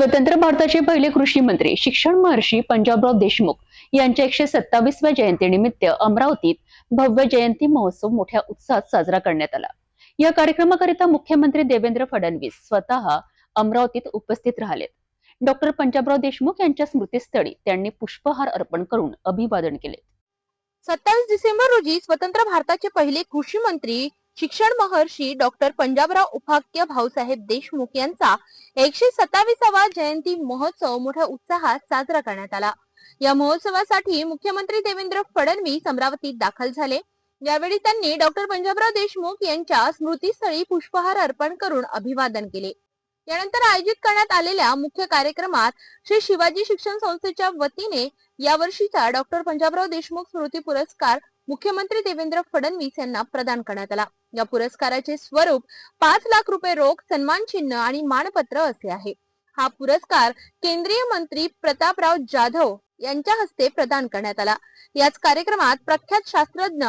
स्वतंत्र भारताचे पहिले कृषी मंत्री शिक्षण महर्षी पंजाबराव देशमुख यांच्या एकशे सत्तावीसव्या जयंतीनिमित्त अमरावतीत भव्य जयंती महोत्सव मोठ्या उत्साहात साजरा करण्यात आला. या कार्यक्रमाकरिता मुख्यमंत्री देवेंद्र फडणवीस स्वतः अमरावतीत उपस्थित राहिले डॉक्टर पंजाबराव देशमुख यांच्या स्मृतीस्थळी त्यांनी पुष्पहार अर्पण करून अभिवादन केले. सत्तावीस डिसेंबर रोजी स्वतंत्र भारताचे पहिले कृषी मंत्री शिक्षण महर्षी डॉक्टर पंजाबराव उपाख्य भाऊसाहेब देशमुख यांचा एकशे सत्तावीसावा जयंती महोत्सव मोठ्या उत्साहात साजरा करण्यात आला. या महोत्सवासाठी मुख्यमंत्री देवेंद्र फडणवीस अमरावतीत दाखल झाले. यावेळी त्यांनी डॉक्टर पंजाबराव देशमुख यांच्या स्मृतीस्थळी पुष्पहार अर्पण करून अभिवादन केले. यानंतर आयोजित करण्यात आलेल्या मुख्य कार्यक्रमात श्री शिवाजी शिक्षण संस्थेच्या वतीने यावर्षीचा डॉक्टर पंजाबराव देशमुख स्मृती पुरस्कार मुख्यमंत्री देवेंद्र फडणवीस यांना प्रदान करण्यात आला. या पुरस्काराचे स्वरूप पाच लाख रुपये रोख सन्मान चिन्ह आणि मानपत्र असे आहे. हा पुरस्कार केंद्रीय मंत्री प्रतापराव जाधव यांच्या हस्ते प्रदान करण्यात आला. याच कार्यक्रमात प्रख्यात शास्त्रज्ञ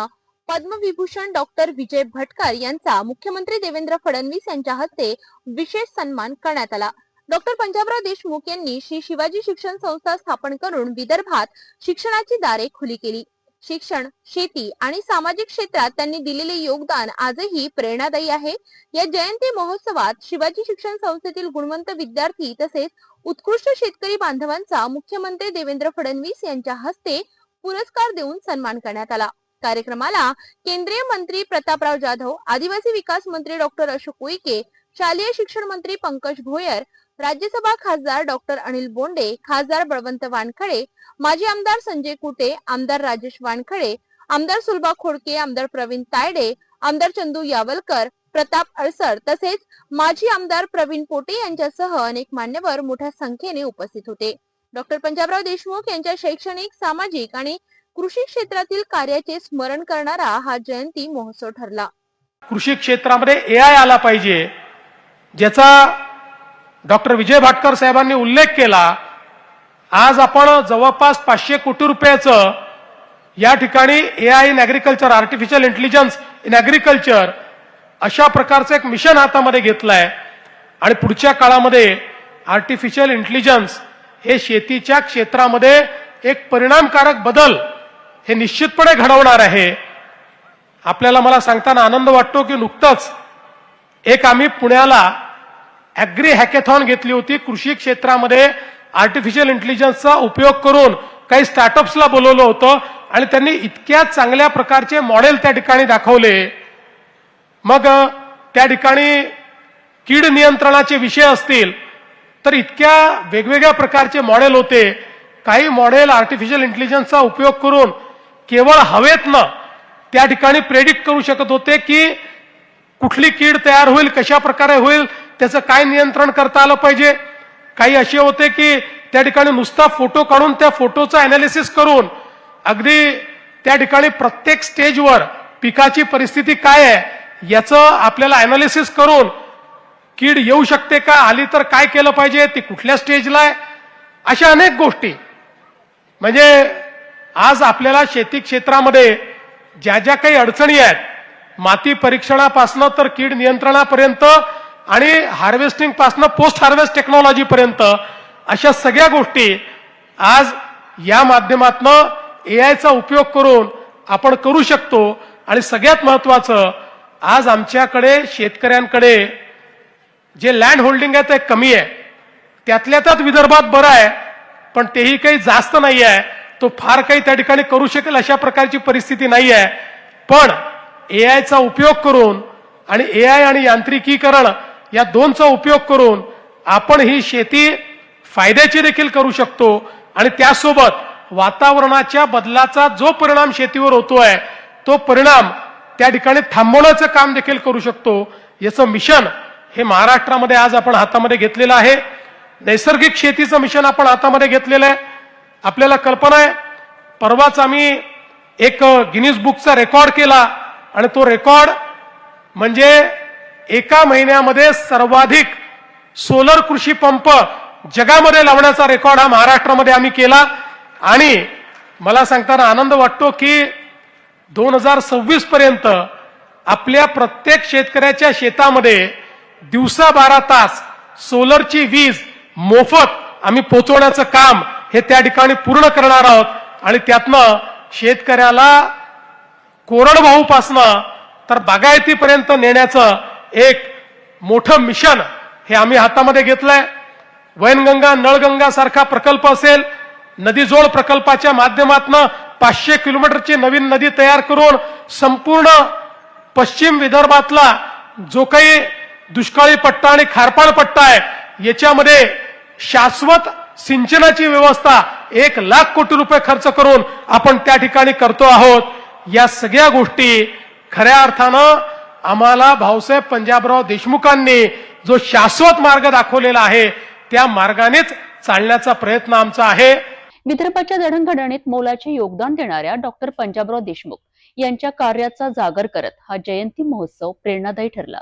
पद्मविभूषण डॉक्टर विजय भटकर यांचा मुख्यमंत्री देवेंद्र फडणवीस यांच्या हस्ते विशेष सन्मान करण्यात आला. डॉक्टर पंजाबराव देशमुख यांनी श्री शिवाजी शिक्षण संस्था स्थापन करून विदर्भात शिक्षणाची दारे खुली केली. शिक्षण शेती आणि सामाजिक क्षेत्रात त्यांनी दिलेले योगदान आजही प्रेरणादायी आहे. या जयंती महोत्सवात शिवाजी शिक्षण संस्थेतील गुणवंत विद्यार्थी तसेच उत्कृष्ट शेतकरी बांधवांचा मुख्यमंत्री देवेंद्र फडणवीस यांच्या हस्ते पुरस्कार देऊन सन्मान करण्यात आला. कार्यक्रमाला केंद्रीय मंत्री प्रतापराव जाधव आदिवासी विकास मंत्री डॉक्टर अशोक उईके शालेय शिक्षण मंत्री पंकज भोयर राज्यसभा खासदार डॉक्टर अनिल बोंडे खासदार बळवंत वानखडे माजी आमदार संजय कुटे आमदार राजेश वानखडे आमदार सुलभा खोडके आमदार प्रवीण तायडे आमदार चंदू यावलकर प्रताप अळसर तसेच माजी आमदार प्रवीण पोटे यांच्यासह अनेक मान्यवर मोठ्या संख्येने उपस्थित होते. डॉक्टर पंजाबराव देशमुख यांच्या शैक्षणिक सामाजिक आणि कृषी क्षेत्रातील कार्याचे स्मरण करणारा हा जयंती महोत्सव ठरला. कृषी क्षेत्रामध्ये ए आय आला पाहिजे ज्याचा डॉक्टर विजय भाटकर साहेबांनी उल्लेख केला आज आपण जवळपास पाचशे कोटी रुपयाचं या ठिकाणी A I in agriculture artificial intelligence in agriculture अशा प्रकारचं एक मिशन हातामध्ये घेतलं आहे आणि पुढच्या काळामध्ये आर्टिफिशियल इंटेलिजन्स हे शेतीच्या क्षेत्रामध्ये एक परिणामकारक बदल हे निश्चितपणे घडवणार आहे. आपल्याला मला सांगताना आनंद वाटतो की नुकतंच एक आम्ही पुण्याला ॲग्री हॅकेथॉन घेतली होती. कृषी क्षेत्रामध्ये आर्टिफिशियल इंटेलिजन्सचा उपयोग करून काही स्टार्टअप्सला बोलवलं होतं आणि त्यांनी इतक्या चांगल्या प्रकारचे मॉडेल त्या ठिकाणी दाखवले. मग त्या ठिकाणी कीड नियंत्रणाचे विषय असतील तर इतक्या वेगवेगळ्या प्रकारचे मॉडेल होते. काही मॉडेल आर्टिफिशियल इंटेलिजन्सचा उपयोग करून केवळ हवेतनं त्या ठिकाणी प्रेडिक्ट करू शकत होते की कुठली कीड तयार होईल कशा प्रकारे होईल त्याचं काय नियंत्रण करता आलं पाहिजे? काही असे होते की त्या ठिकाणी नुसता फोटो काढून त्या फोटोचं अनालिसिस करून अगदी त्या ठिकाणी प्रत्येक स्टेजवर पिकाची परिस्थिती काय आहे याचं आपल्याला अनालिसिस करून कीड येऊ शकते का आली तर काय केलं पाहिजे ती कुठल्या स्टेजला आहे? अशा अनेक गोष्टी. म्हणजे आज आपल्याला शेती क्षेत्रामध्ये ज्या ज्या काही अडचणी आहेत माती परीक्षणापासनं तर कीड नियंत्रणापर्यंत आणि हार्वेस्टिंग पासनं पोस्ट हार्वेस्ट टेक्नॉलॉजी पर्यंत अशा सगळ्या गोष्टी आज या माध्यमातनं ए आयचा उपयोग करून आपण करू शकतो. आणि सगळ्यात महत्वाचं आज आमच्याकडे शेतकऱ्यांकडे जे लँड होल्डिंग आहे ते कमी आहे. त्यातल्या त्यात विदर्भात बरं आहे पण तेही काही जास्त नाही आहे तो फार काही त्या ठिकाणी करू शकेल अशा प्रकारची परिस्थिती नाही आहे पण ए आयचा उपयोग करून आणि ए आय आणि यांत्रिकीकरण या दोनचा उपयोग करून आपण ही शेती फायद्याची देखील करू शकतो. आणि त्यासोबत वातावरणाच्या बदलाचा जो परिणाम शेतीवर होतोय तो परिणाम त्या ठिकाणी थांबवण्याचं काम देखील करू शकतो. याचं मिशन हे महाराष्ट्रामध्ये आज आपण हातामध्ये घेतलेलं आहे. नैसर्गिक शेतीचं मिशन आपण हातामध्ये घेतलेलं आहे. आपल्याला कल्पना आहे परवाच आम्ही एक गिनीज बुकचा रेकॉर्ड केला. आणि तो रेकॉर्ड म्हणजे एका महिन्यामध्ये सर्वाधिक सोलर कृषी पंप जगामध्ये लावण्याचा रेकॉर्ड हा महाराष्ट्रामध्ये आम्ही केला. आणि मला सांगताना आनंद वाटतो की दोन हजार सव्वीस पर्यंत आपल्या प्रत्येक शेतकऱ्याच्या शेतामध्ये दिवसा बारा तास सोलरची वीज मोफत आम्ही पोचवण्याचं काम हे त्या ठिकाणी पूर्ण करणार आहोत. आणि त्यातनं शेतकऱ्याला कोरडभाऊपासनं तर बागायतीपर्यंत नेण्याचं एक मोठं मिशन हे आम्ही हातामध्ये घेतलंय. वैनगंगा नळगंगा सारखा प्रकल्प असेल नदीजोड प्रकल्पाच्या माध्यमातून पाचशे किलोमीटरची नवीन नदी तयार करून संपूर्ण पश्चिम विदर्भातला जो काही दुष्काळी पट्टा आणि खारपाण पट्टा आहे याच्यामध्ये शाश्वत सिंचनाची व्यवस्था एक लाख कोटी रुपये खर्च करून आपण त्या ठिकाणी करतो आहोत. या सगळ्या गोष्टी खऱ्या अर्थानं आम्हाला भाऊसाहेब पंजाबराव देशमुखांनी जो शाश्वत मार्ग दाखवलेला आहे त्या मार्गानेच चालण्याचा प्रयत्न आमचा आहे. विदर्भाच्या जडणघडणीत मोलाचे योगदान देणाऱ्या डॉक्टर पंजाबराव देशमुख यांच्या कार्याचा जागर करत हा जयंती महोत्सव प्रेरणादायी ठरला.